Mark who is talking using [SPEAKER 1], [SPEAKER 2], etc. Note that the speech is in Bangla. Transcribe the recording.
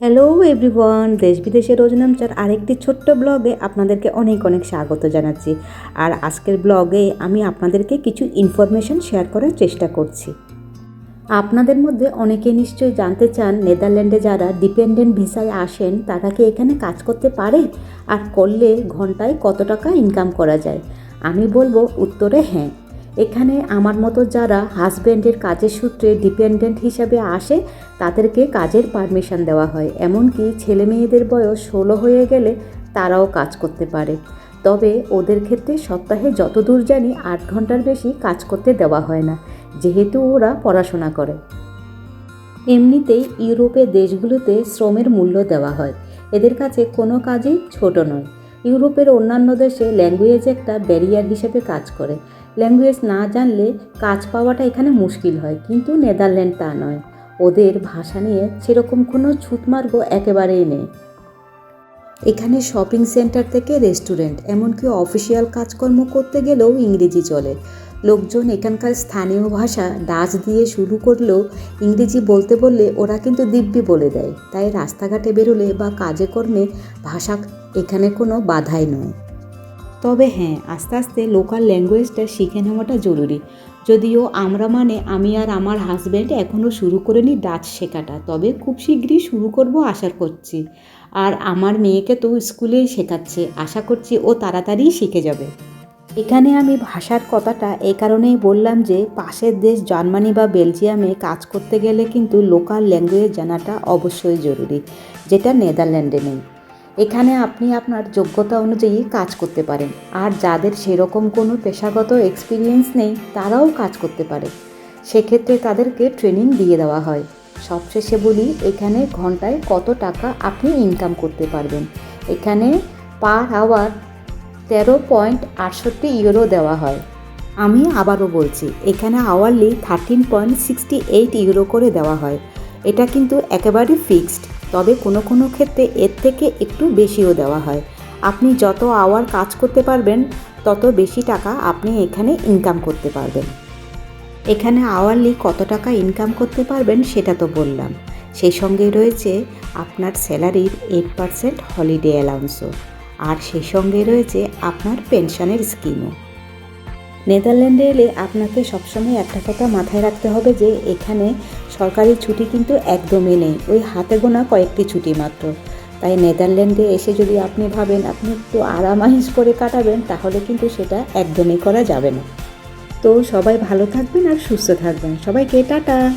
[SPEAKER 1] হ্যালো এভরিওয়ান দেশ বিদেশের রোজনামচার আরেকটি ছোট্ট ব্লগে আপনাদেরকে অনেক অনেক স্বাগত জানাচ্ছি। আর আজকের ব্লগে আমি আপনাদেরকে কিছু ইনফরমেশন শেয়ার করার চেষ্টা করছি। আপনাদের মধ্যে অনেকে নিশ্চয়ই জানতে চান, নেদারল্যান্ডে যারা ডিপেন্ডেন্ট ভিসায় আসেন, তারা কি এখানে কাজ করতে পারে? আর করলে ঘন্টায় কত টাকা ইনকাম করা যায়? আমি বলব উত্তরে হ্যাঁ। এখানে আমার মতো যারা হাজব্যান্ডের কাজের সূত্রে ডিপেন্ডেন্ট হিসাবে আসে, তাদেরকে কাজের পারমিশন দেওয়া হয়। এমনকি ছেলে মেয়েদের বয়স ষোলো হয়ে গেলে তারাও কাজ করতে পারে। তবে ওদের ক্ষেত্রে সপ্তাহে যত দূর জানি আট ঘণ্টার বেশি কাজ করতে দেওয়া হয় না, যেহেতু ওরা পড়াশোনা করে। এমনিতেই ইউরোপের দেশগুলোতে শ্রমের মূল্য দেওয়া হয়। এদের কাছে কোনো কাজই ছোট নয়। ইউরোপের অন্যান্য দেশে ল্যাঙ্গুয়েজ একটা ব্যারিয়ার হিসেবে কাজ করে। ল্যাঙ্গুয়েজ না জানলে কাজ পাওয়াটা এখানে মুশকিল হয়, কিন্তু নেদারল্যান্ড তা নয়। ওদের ভাষা নিয়ে সেরকম কোনো ছুতমার্গ একেবারেই নেই। এখানে শপিং সেন্টার থেকে রেস্টুরেন্ট এমনকি অফিসিয়াল কাজকর্ম করতে গেলেও ইংরেজি চলে। লোকজন এখানকার স্থানীয় ভাষা ডাচ দিয়ে শুরু করলেও ইংরেজি বলতে বললে ওরা কিন্তু দিব্যি বলে দেয়। তাই রাস্তাঘাটে বেরোলে বা কাজে কর্মে ভাষা এখানে কোনো বাধাই নয়। তবে হ্যাঁ আস্তে আস্তে লোকাল ল্যাঙ্গুয়েজটা শিখে নেওয়াটা জরুরি। যদিও আমরা মানে আমি আর আমার হাজব্যান্ড এখনও শুরু করিনি ডাচ শেখাটা, তবে খুব শীঘ্রই শুরু করব আশা করছি। আর আমার মেয়েকে তো স্কুলেই শেখাচ্ছে, আশা করছি ও তাড়াতাড়ি শিখে যাবে। এখানে আমি ভাষার কথাটা এই কারণেই বললাম যে, পাশের দেশ জার্মানি বা বেলজিয়ামে কাজ করতে গেলে কিন্তু লোকাল ল্যাঙ্গুয়েজ জানাটা অবশ্যই জরুরি, যেটা নেদারল্যান্ডে নেই। এখানে আপনি আপনার যোগ্যতা অনুযায়ী কাজ করতে পারেন। আর যাদের সেরকম কোনো পেশাগত এক্সপিরিয়েন্স নেই, তারাও কাজ করতে পারে। সেক্ষেত্রে তাদেরকে ট্রেনিং দিয়ে দেওয়া হয়। সবশেষে বলি, এখানে ঘন্টায় কত টাকা আপনি ইনকাম করতে পারবেন? এখানে পার আওয়ার তেরো পয়েন্ট আটষট্টি ইউরো দেওয়া হয়। আমি আবারও বলছি, এখানে hourly thirteen point sixty eight euro করে দেওয়া হয়। এটা কিন্তু একেবারে ফিক্সড তবে কোনো কোনো ক্ষেত্রে এর থেকে একটু বেশিও দেওয়া হয়। আপনি যত আওয়ার কাজ করতে পারবেন, তত বেশি টাকা আপনি এখানে ইনকাম করতে পারবেন। এখানে আওয়ারলি কত টাকা ইনকাম করতে পারবেন সেটা তো বললাম। সেই সঙ্গে রয়েছে আপনার স্যালারির এইট পারসেন্ট হলিডে অ্যালাউন্সও আর সেই সঙ্গে রয়েছে আপনার পেনশনের স্কিমও নেদারল্যান্ডে এলে আপনাকে সবসময় একটা কথা মাথায় রাখতে হবে যে এখানে সরকারি ছুটি কিন্তু একদমই নেই। ওই হাতে গোনা কয়েকটি ছুটি মাত্র। তাই নেদারল্যান্ডে এসে যদি আপনি ভাবেন, আপনি একটু আরামাইশ করে কাটাবেন, তাহলে কিন্তু সেটা একদমই করা যাবে না। তো সবাই ভালো থাকবেন আর সুস্থ থাকবেন। সবাইকে টাটা।